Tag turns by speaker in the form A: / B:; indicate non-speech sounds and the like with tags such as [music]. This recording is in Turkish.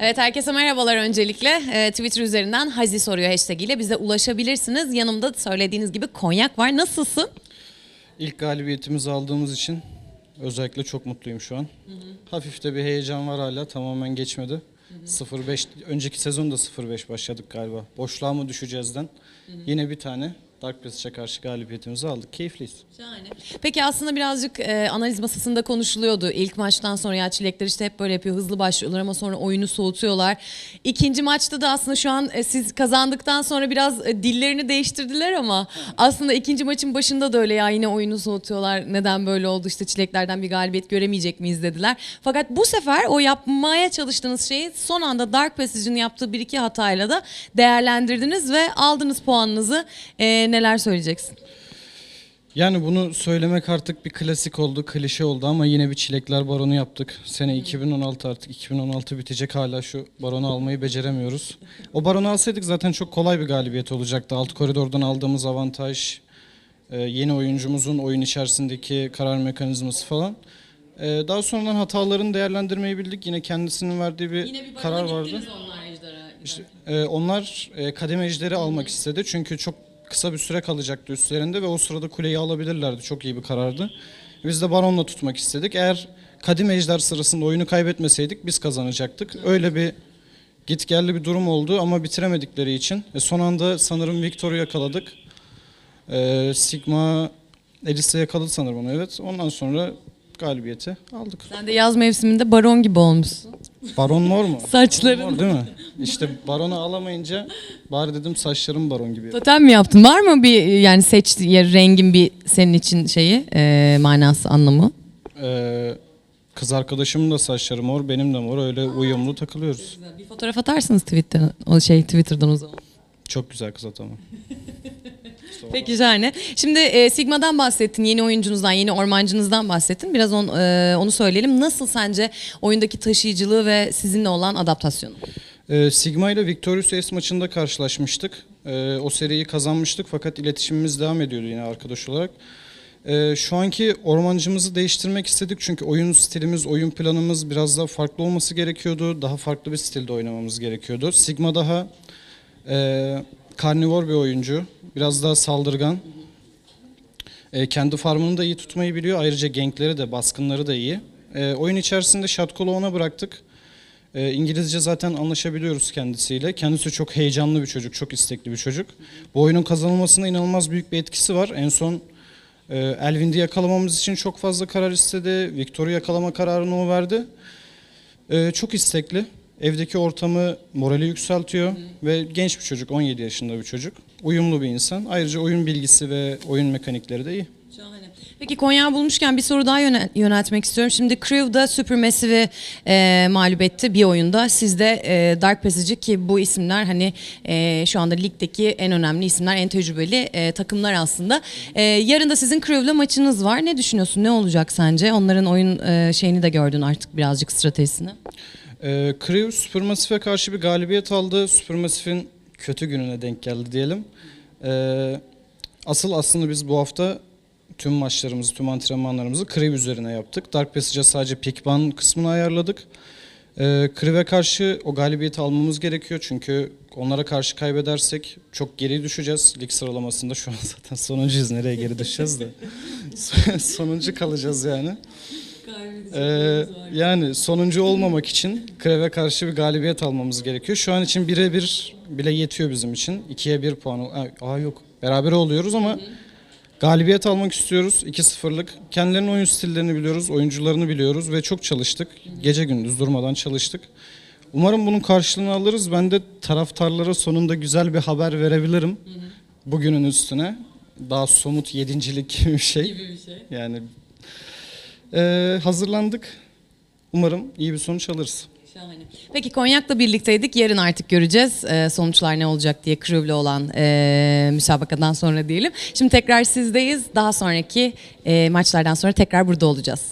A: Evet herkese merhabalar öncelikle. Ee, Twitter üzerinden Hazi soruyor hashtag ile bize ulaşabilirsiniz. Yanımda söylediğiniz gibi konyak var. Nasılsın?
B: İlk galibiyetimizi aldığımız için özellikle çok mutluyum şu an. Hafif de bir heyecan var hala tamamen geçmedi. 0-5 önceki sezonda 0-5 başladık galiba. Boşluğa mı düşeceğizden. Yine bir tane Dark Passage'a karşı galibiyetimizi aldık. Keyifliyiz.
A: Şahane. Peki aslında birazcık e, analiz masasında konuşuluyordu. İlk maçtan sonra ya çilekler işte hep böyle yapıyor. Hızlı başlıyorlar ama sonra oyunu soğutuyorlar. İkinci maçta da aslında şu an e, siz kazandıktan sonra biraz e, dillerini değiştirdiler ama aslında ikinci maçın başında da öyle ya yine oyunu soğutuyorlar. Neden böyle oldu işte çileklerden bir galibiyet göremeyecek miyiz dediler. Fakat bu sefer o yapmaya çalıştığınız şeyi son anda Dark Passage'ın yaptığı bir iki hatayla da değerlendirdiniz ve aldınız puanınızı. E, neler söyleyeceksin?
B: Yani bunu söylemek artık bir klasik oldu, klişe oldu ama yine bir çilekler baronu yaptık. Sene 2016 artık 2016 bitecek hala şu baronu almayı beceremiyoruz. O baronu alsaydık zaten çok kolay bir galibiyet olacaktı. Alt koridordan aldığımız avantaj, e, yeni oyuncumuzun oyun içerisindeki karar mekanizması falan. E, Daha sonradan hatalarını değerlendirmeyi bildik. Yine kendisinin verdiği bir, karar vardı. İşte, e, onlar kademe ejderi almak istedi. Çünkü çok kısa bir süre kalacaktı üstlerinde ve o sırada kuleyi alabilirlerdi. Çok iyi bir karardı. Biz de baronla tutmak istedik. Eğer kadim ejder sırasında oyunu kaybetmeseydik biz kazanacaktık. Öyle bir gitgelli bir durum oldu ama bitiremedikleri için. E, son anda sanırım Victor'u yakaladık. E, Sigma Elis'e yakaladı sanırım onu evet. Ondan sonra galibiyeti aldık.
A: Sen de yaz mevsiminde baron gibi olmuşsun.
B: Baron mor mu?
A: Saçların.
B: Mor değil mi? İşte baronu alamayınca bari dedim saçlarım baron gibi.
A: Totem mi yaptın? Var mı bir yani seç ya rengin bir senin için şeyi e, manası anlamı?
B: Ee, kız arkadaşımın da saçları mor, benim de mor. Öyle uyumlu takılıyoruz.
A: Bir fotoğraf atarsınız Twitter'dan o şey Twitter'dan o zaman.
B: Çok güzel kız atama. [laughs]
A: Peki şahane. Şimdi e, Sigma'dan bahsettin, yeni oyuncunuzdan, yeni ormancınızdan bahsettin. Biraz on, e, onu söyleyelim. Nasıl sence oyundaki taşıyıcılığı ve sizinle olan adaptasyonu?
B: Ee, Sigma ile Victorious Ace maçında karşılaşmıştık. Ee, o seriyi kazanmıştık fakat iletişimimiz devam ediyordu yine arkadaş olarak. Ee, şu anki ormancımızı değiştirmek istedik çünkü oyun stilimiz, oyun planımız biraz daha farklı olması gerekiyordu. Daha farklı bir stilde oynamamız gerekiyordu. Sigma daha e, karnivor bir oyuncu. Biraz daha saldırgan. E, kendi farmını da iyi tutmayı biliyor. Ayrıca gankleri de, baskınları da iyi. E, oyun içerisinde Shotcall'u ona bıraktık. E, İngilizce zaten anlaşabiliyoruz kendisiyle. Kendisi çok heyecanlı bir çocuk, çok istekli bir çocuk. Bu oyunun kazanılmasına inanılmaz büyük bir etkisi var. En son e, Elvind'i yakalamamız için çok fazla karar istedi. Victor'u yakalama kararını o verdi. E, çok istekli. Evdeki ortamı morali yükseltiyor ve genç bir çocuk, 17 yaşında bir çocuk. Uyumlu bir insan. Ayrıca oyun bilgisi ve oyun mekanikleri de iyi.
A: Peki Konya bulmuşken bir soru daha yöne- yöneltmek istiyorum. Şimdi Crew'da Supermassive'i e, mağlup etti bir oyunda. Siz de e, Dark Passage'i ki bu isimler hani e, şu anda ligdeki en önemli isimler, en tecrübeli e, takımlar aslında. E, yarın da sizin Crew'la maçınız var. Ne düşünüyorsun? Ne olacak sence? Onların oyun e, şeyini de gördün artık birazcık stratejisini.
B: Ee, Crew Supermassive'e karşı bir galibiyet aldı. Supermassive'in kötü gününe denk geldi diyelim. Ee, asıl aslında biz bu hafta tüm maçlarımızı, tüm antrenmanlarımızı Crew üzerine yaptık. Dark Passage'a sadece pickban kısmını ayarladık. Ee, Crew'e karşı o galibiyeti almamız gerekiyor çünkü onlara karşı kaybedersek çok geri düşeceğiz. Lig sıralamasında şu an [laughs] zaten sonuncuyuz. Nereye geri düşeceğiz de. [laughs] Sonuncu kalacağız yani. Ee, yani sonuncu olmamak için Krev'e karşı bir galibiyet almamız gerekiyor. Şu an için bire bir bile yetiyor bizim için. İkiye bir puan. Aa, yok. Beraber oluyoruz ama galibiyet almak istiyoruz. 2-0'lık. Kendilerinin oyun stillerini biliyoruz. Oyuncularını biliyoruz ve çok çalıştık. Gece gündüz durmadan çalıştık. Umarım bunun karşılığını alırız. Ben de taraftarlara sonunda güzel bir haber verebilirim. Bugünün üstüne. Daha somut yedincilik [laughs] gibi bir şey. Yani ee, hazırlandık. Umarım iyi bir sonuç alırız.
A: Şahane. Peki Konyak'la birlikteydik. Yarın artık göreceğiz e, sonuçlar ne olacak diye Crew'le olan e, müsabakadan sonra diyelim. Şimdi tekrar sizdeyiz. Daha sonraki e, maçlardan sonra tekrar burada olacağız.